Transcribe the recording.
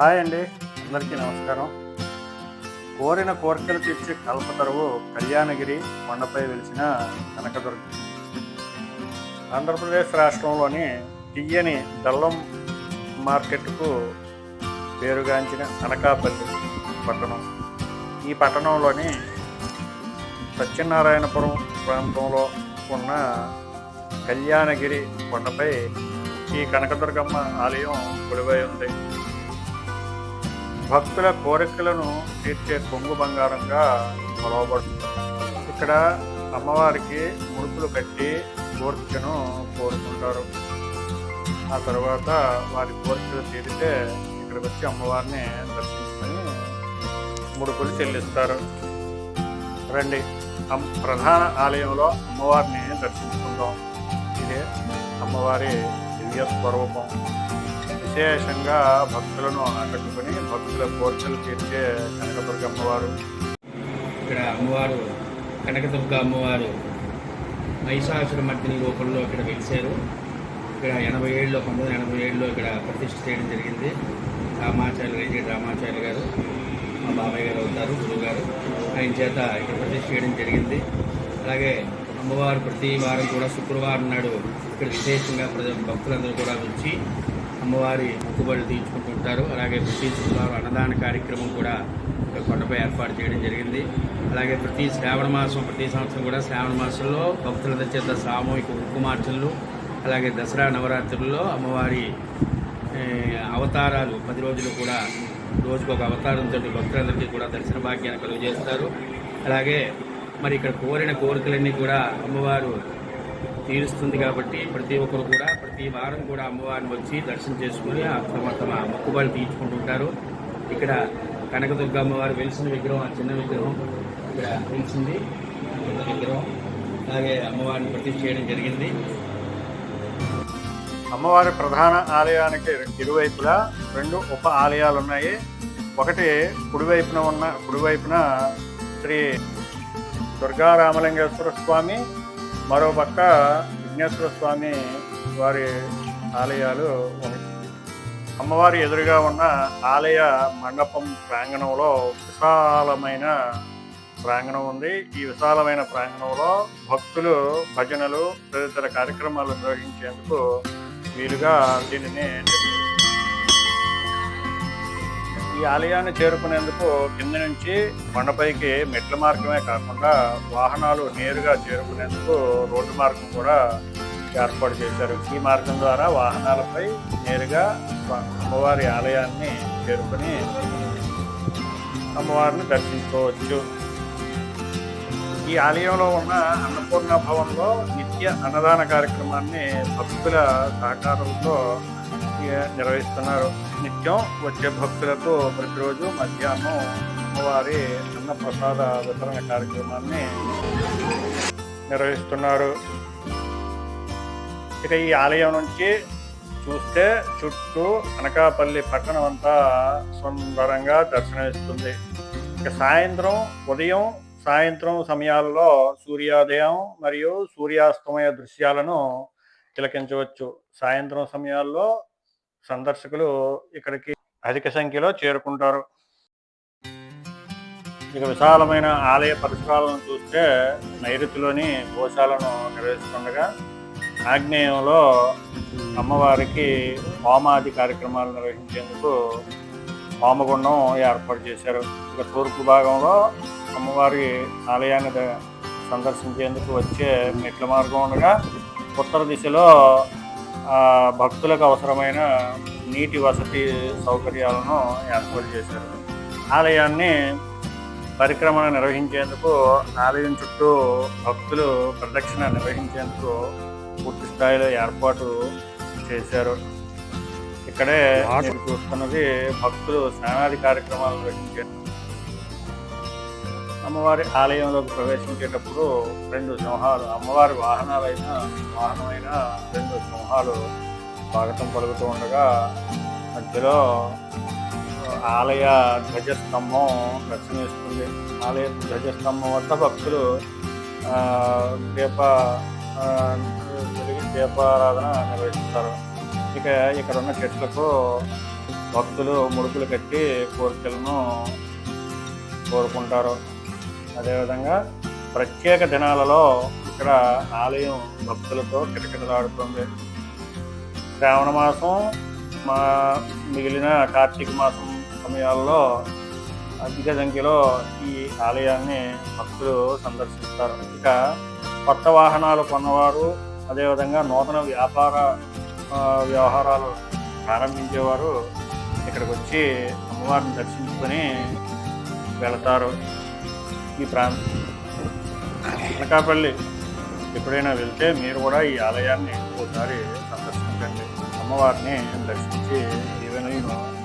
Hi అండి. అందరికీ నమస్కారం. కోరిన కోరికలు తీర్చే కల్పతరువు కళ్యాణగిరి కొండపై వెలిసిన కనకదుర్గ. ఆంధ్రప్రదేశ్ రాష్ట్రంలోని తీయని బెల్లం మార్కెట్కు పేరుగాంచిన అనకాపల్లి పట్టణం. ఈ పట్టణంలోని సత్యనారాయణపురం ప్రాంతంలో ఉన్న కళ్యాణగిరి కొండపై ఈ కనకదుర్గమ్మ ఆలయం కొలువై ఉంది. భక్తుల కోరికలను తీర్చే కొంగు బంగారంగా కొలవబడుతుంది. ఇక్కడ అమ్మవారికి ముడుపులు కట్టి కోరికను కోరుకుంటారు. ఆ తర్వాత వారి కోరికలు తీరితే ఇక్కడికి వచ్చి అమ్మవారిని దర్శించుకొని ముడుపులు చెల్లిస్తారు. రండి ప్రధాన ఆలయంలో అమ్మవారిని దర్శించుకుందాం. ఇదే అమ్మవారి దివ్య స్వరూపం. విశేషంగా భక్తులను ఆకట్టుకుని భక్తుల పోర్చలు తీర్చే కనకదుర్గ అమ్మవారు. ఇక్కడ అమ్మవారు కనకదుర్గ అమ్మవారు మహిషాసురమర్దిని రూపంలో ఇక్కడ వెలిశారు. ఇక్కడ ఎనభై ఏడులో పంతొమ్మిది వందల ఎనభై ఏడులో ఇక్కడ ప్రతిష్ఠ చేయడం జరిగింది. రామాచార్యులు రేజీ రామాచార్యులు గారు మా బాబాయ్ గారు అవుతారు గురువు గారు. ఆయన చేత ఇక్కడ ప్రతిష్ఠ చేయడం జరిగింది. అలాగే అమ్మవారు ప్రతి వారం కూడా శుక్రవారం నాడు ఇక్కడ విశేషంగా ప్రజ భక్తులందరూ కూడా వచ్చి అమ్మవారి మొక్కుబడులు తీర్చుకుంటుంటారు. అలాగే ప్రతి శుక్రవారం అన్నదాన కార్యక్రమం కూడా కొండపై ఏర్పాటు చేయడం జరిగింది. అలాగే ప్రతి శ్రావణ మాసం ప్రతి సంవత్సరం కూడా శ్రావణ మాసంలో భక్తుల చేత సామూహిక ఉక్కుమార్చనలు అలాగే దసరా నవరాత్రుల్లో అమ్మవారి అవతారాలు పది రోజులు కూడా రోజుకు ఒక అవతారంతో భక్తులందరికీ కూడా దర్శన భాగ్యాన్ని కలుగజేస్తారు. అలాగే మరి ఇక్కడ కోరిన కోరికలన్నీ కూడా అమ్మవారు తీరుస్తుంది కాబట్టి ప్రతి ఒక్కరు కూడా ప్రతి వారం కూడా అమ్మవారిని వచ్చి దర్శనం చేసుకుని తమ తమ మొక్కుబడి తీర్చుకుంటుంటారు ఇక్కడ కనకదుర్గ అమ్మవారు వెలిసిన విగ్రహం ఆ చిన్న విగ్రహం ఇక్కడ వెలిసింది. విగ్రహం. అలాగే అమ్మవారిని ప్రతి చేయడం జరిగింది. అమ్మవారి ప్రధాన ఆలయానికి ఇరువైపులా రెండు ఉప ఆలయాలు ఉన్నాయి. ఒకటి కుడివైపున ఉన్న కుడివైపున శ్రీ దుర్గా రామలింగేశ్వర స్వామి మరో పక్క విఘ్నేశ్వర స్వామి వారి ఆలయాలు అమ్మవారి ఎదురుగా ఉన్న ఆలయ మండపం ప్రాంగణంలో విశాలమైన ప్రాంగణం ఉంది. ఈ విశాలమైన ప్రాంగణంలో భక్తులు భజనలు తదితర కార్యక్రమాలు నిర్వహించేందుకు వీలుగా దీనిని ఈ ఆలయాన్ని చేరుకునేందుకు కింద నుంచి కొండపైకి మెట్ల మార్గమే కాకుండా వాహనాలు నేరుగా చేరుకునేందుకు రోడ్డు మార్గం కూడా ఏర్పాటు చేశారు. ఈ మార్గం ద్వారా వాహనాలపై నేరుగా అమ్మవారి ఆలయాన్ని చేరుకుని అమ్మవారిని దర్శించుకోవచ్చు. ఈ ఆలయంలో ఉన్న అన్నపూర్ణ భవన్లో నిత్య అన్నదాన కార్యక్రమాన్ని భక్తుల సహకారంతో నిర్వహిస్తున్నారు. నిత్యం వచ్చే భక్తులకు ప్రతిరోజు మధ్యాహ్నం అమ్మవారి అన్న ప్రసాద వితరణ కార్యక్రమాన్ని నిర్వహిస్తున్నారు. ఇక ఈ ఆలయం నుంచి చూస్తే చుట్టూ అనకాపల్లి పట్టణం అంతా సుందరంగా దర్శనమిస్తుంది. ఇక సాయంత్రం ఉదయం సాయంత్రం సమయాల్లో సూర్యోదయం మరియు సూర్యాస్తమయ దృశ్యాలను తిలకించవచ్చు. సాయంత్రం సమయాల్లో సందర్శకులు ఇక్కడికి అధిక సంఖ్యలో చేరుకుంటారు. ఇక విశాలమైన ఆలయ పరిసరాలను చూస్తే నైరుతిలోని గోశాలను నిర్వహిస్తుండగా ఆగ్నేయంలో అమ్మవారికి హోమాది కార్యక్రమాలు నిర్వహించేందుకు హోమగుండం ఏర్పాటు చేశారు. ఇక తూర్పు భాగంలో అమ్మవారి ఆలయాన్ని సందర్శించేందుకు వచ్చే మెట్ల మార్గం ఉండగా ఉత్తర దిశలో భక్తులకు అవసరమైన నీటి వసతి సౌకర్యాలను ఏర్పాటు చేశారు. ఆలయాన్ని పరిక్రమణ నిర్వహించేందుకు ఆలయం చుట్టూ భక్తులు ప్రదక్షిణ నిర్వహించేందుకు పూర్తి స్థాయిలో ఏర్పాటు చేశారు. ఇక్కడే చూస్తున్నది భక్తులు స్నానాది కార్యక్రమాలు నిర్వహించే అమ్మవారి ఆలయంలోకి ప్రవేశించేటప్పుడు రెండు సింహాలు అమ్మవారి వాహనాలైన వాహనమైన రెండు సింహాలు స్వాగతం పలుకుతూ ఉండగా మధ్యలో ఆలయ ధ్వజస్తంభం దర్శనమిస్తుంది ఆలయ ధ్వజస్తంభం వద్ద భక్తులు దీప జరిగి దీపారాధన నిర్వహిస్తారు. ఇక ఇక్కడ ఉన్న చెట్లకు భక్తులు ముడుపులు కట్టి కోరికలను కోరుకుంటారు. అదేవిధంగా ప్రత్యేక దినాలలో ఇక్కడ ఆలయం భక్తులతో కిటకిటలాడుతుంది. శ్రావణ మాసం మా మిగిలిన కార్తీక మాసం సమయాల్లో అధిక సంఖ్యలో ఈ ఆలయాన్ని భక్తులు సందర్శిస్తారు. ఇక కొత్త వాహనాలు కొన్నవారు అదేవిధంగా నూతన వ్యాపార వ్యవహారాలు ప్రారంభించేవారు ఇక్కడికి వచ్చి అమ్మవారిని దర్శించుకొని వెళతారు. ఈ ప్రాంతం అనకాపల్లి. ఎప్పుడైనా వెళ్తే మీరు కూడా ఈ ఆలయాన్ని ఒకసారి సందర్శించండి. అమ్మవారిని దర్శించి దీవెనలను